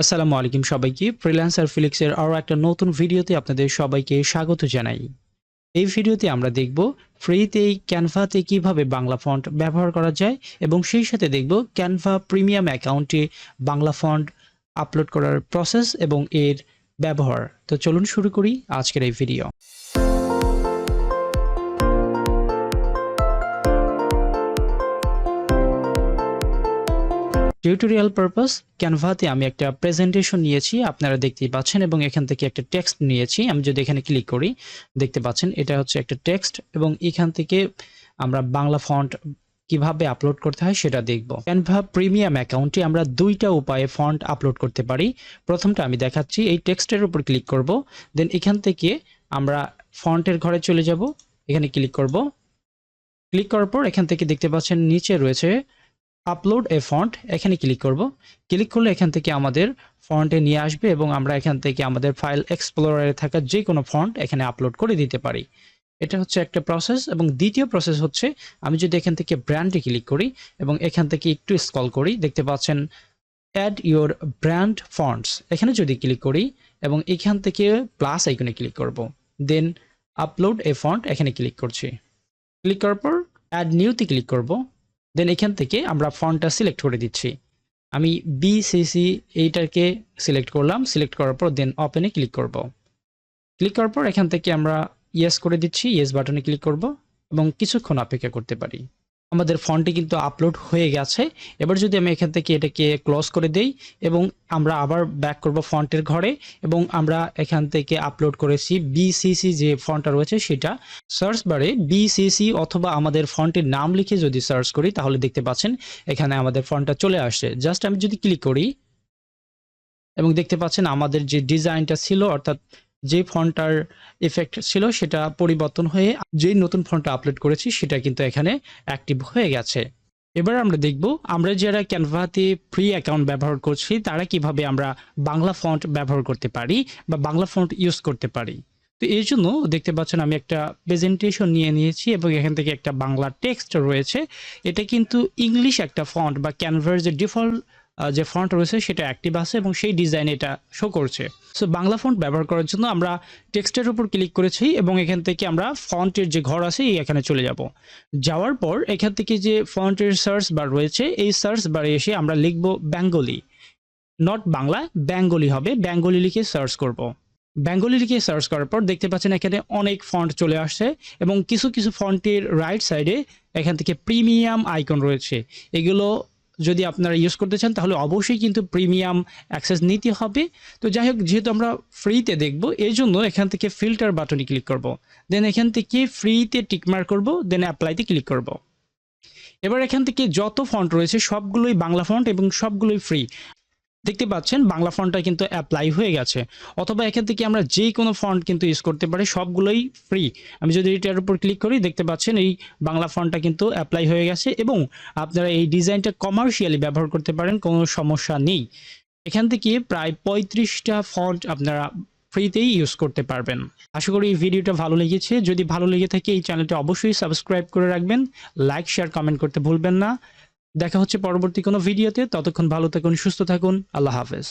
আসসালামু আলাইকুম সবাইকে। ফ্রিল্যান্সার ফিলিক্সের আরও একটা নতুন ভিডিওতে আপনাদের সবাইকে স্বাগত জানাই। এই ভিডিওতে আমরা দেখব ফ্রিতেই ক্যানভাতে কীভাবে বাংলা ফন্ট ব্যবহার করা যায় এবং সেই সাথে দেখব ক্যানভা প্রিমিয়াম অ্যাকাউন্টে বাংলা ফন্ট আপলোড করার প্রসেস এবং এর ব্যবহার। তো চলুন শুরু করি আজকের এই ভিডিও। টিউটোরিয়াল পারপাস ক্যানভাতে আমি একটা প্রেজেন্টেশন নিয়েছি, আপনারা দেখতেই পাচ্ছেন, এবং এখান থেকে একটা টেক্সট নিয়েছি, আমি যদি এখানে ক্লিক করি, দেখতে পাচ্ছেন, এটা হচ্ছে একটা টেক্সট এবং এখান থেকে আমরা বাংলা ফন্ট কীভাবে আপলোড করতে হয় সেটা দেখব। ক্যানভা প্রিমিয়াম অ্যাকাউন্টে আমরা দুইটা উপায়ে ফন্ট আপলোড করতে পারি। প্রথমটা আমি দেখাচ্ছি, এই টেক্সটের উপর ক্লিক করব দেন এখান থেকে আমরা ফন্টের ঘরে চলে যাব, এখানে ক্লিক করব। ক্লিক করার পর এখান থেকে দেখতে পাচ্ছেন, নিচে রয়েছে আপলোড এ ফন্ট এখানে ক্লিক করব। ক্লিক করলে এখান থেকে আমাদের ফন্টে নিয়ে আসবে এবং আমরা এখান থেকে আমাদের ফাইল এক্সপ্লোরারে থাকা যে কোনো ফন্ট এখানে আপলোড করে দিতে পারি। এটা হচ্ছে একটা প্রসেস এবং দ্বিতীয় প্রসেস হচ্ছে আমি যদি এখান থেকে ব্র্যান্ডে ক্লিক করি এবং এখান থেকে একটু স্কল করি, দেখতে পাচ্ছেন অ্যাড ইউর ব্র্যান্ড ফন্টস এখানে যদি ক্লিক করি এবং এখান থেকে প্লাস আইকনে ক্লিক করব। দেন আপলোড এ ফন্ট এখানে ক্লিক করছি। ক্লিক করার পর অ্যাড নিউতে ক্লিক করব। দেন এখান থেকে আমরা ফন্টটা সিলেক্ট করে দিচ্ছি। আমি বিসিসি এইটাকে সিলেক্ট করলাম সিলেক্ট করার পর দেন ওপেনে ক্লিক করব। ক্লিক করার পর এখান থেকে আমরা ইয়েস করে দিচ্ছি ইয়েস বাটনে ক্লিক করব এবং কিছুক্ষণ অপেক্ষা করতে পারি। আমাদের ফন্টটি কিন্তু আপলোড হয়ে গেছে। এবার যদি আমি এখান থেকে এটাকে ক্লোজ করে দেই এবং আমরা আবার ব্যাক করব ফন্টের ঘরে এবং আমরা এখান থেকে আপলোড করেছি বিসিসি যে ফন্টটা রয়েছে সেটা। সার্চ বারে বিসিসি অথবা আমাদের ফন্টের নাম লিখে যদি সার্চ করি তাহলে দেখতে পাচ্ছেন এখানে আমাদের ফন্টটা চলে আসছে। জাস্ট আমি যদি ক্লিক করি এবং দেখতে পাচ্ছেন আমাদের যে ডিজাইনটা ছিল অর্থাৎ যে ফন্টটার ইফেক্ট ছিল সেটা পরিবর্তন হয়ে যেই নতুন ফন্টটা আপলোড করেছি সেটা কিন্তু এখানে অ্যাক্টিভ হয়ে গেছে। এবার আমরা দেখব আমরা যারা ক্যানভাতে ফ্রি অ্যাকাউন্ট ব্যবহার করছি তারা কীভাবে আমরা বাংলা ফন্ট ব্যবহার করতে পারি বা বাংলা ফন্ট ইউজ করতে পারি। তো এই জন্য দেখতে পাচ্ছেন আমি একটা প্রেজেন্টেশন নিয়ে নিয়েছি এবং এখান থেকে একটা বাংলা টেক্সট রয়েছে। এটা কিন্তু ইংলিশ একটা ফন্ট বা ক্যানভার যে ডিফল্ট যে ফন্ট রয়েছে সেটা অ্যাক্টিভ আছে এবং সেই ডিজাইন এটা শো করছে। সো বাংলা ফন্ট ব্যবহার করার জন্য আমরা টেক্সটের উপর ক্লিক করেছি এবং এখান থেকে আমরা ফন্টের যে ঘর আছে এখানে চলে যাব। যাওয়ার পর এখান থেকে যে ফন্টের সার্চ বার রয়েছে, এই সার্চ বারে এসে আমরা লিখব বেঙ্গলি নট বাংলা বেঙ্গলি হবে। বেঙ্গলি লিখে সার্চ করব। বেঙ্গলি লিখে সার্চ করার পর দেখতে পাচ্ছেন এখানে অনেক ফন্ট চলে আসছে এবং কিছু কিছু ফন্টের রাইট সাইডে এখান থেকে প্রিমিয়াম আইকন রয়েছে। এগুলো যদি আপনারা ইউজ করতে চান, তাহলে অবশ্যই কিন্তু প্রিমিয়াম অ্যাক্সেস নিতে হবে। তো যাই হোক, যেহেতু আমরা ফ্রিতে দেখব এই জন্য এখান থেকে ফিল্টার বাটনে ক্লিক করব। দেন এখান থেকে ফ্রিতে টিকমার্ক করব দেন অ্যাপ্লাইতে ক্লিক করব। এবার এখান থেকে যত ফন্ট রয়েছে, সবগুলোই বাংলা ফন্ট এবং সবগুলোই ফ্রি দেখতে পাচ্ছেন, বাংলা ফন্টটা কিন্তু অ্যাপ্লাই হয়ে গেছে। অথবা এখান থেকে আমরা যে কোনো ফন্ট কিন্তু ইউজ করতে পারি, সবগুলোই ফ্রি আমি যদি এটার উপর ক্লিক করি, দেখতে পাচ্ছেন এই বাংলা ফন্টটা কিন্তু অ্যাপ্লাই হয়ে গেছে এবং আপনারা এই ডিজাইনটা কমার্শিয়ালি ব্যবহার করতে পারেন, কোনো সমস্যা নেই। এখান থেকে প্রায় পঁয়ত্রিশটা ফন্ট আপনারা ফ্রিতেই ইউজ করতে পারবেন। আশা করি এই ভিডিওটা ভালো লেগেছে। যদি ভালো লেগে থাকে, এই চ্যানেলটা অবশ্যই সাবস্ক্রাইব করে রাখবেন। লাইক শেয়ার কমেন্ট করতে ভুলবেন না। দেখা হচ্ছে পরবর্তী কোনো ভিডিওতে। ততক্ষণ ভালো থাকুন সুস্থ থাকুন। আল্লাহ হাফেজ।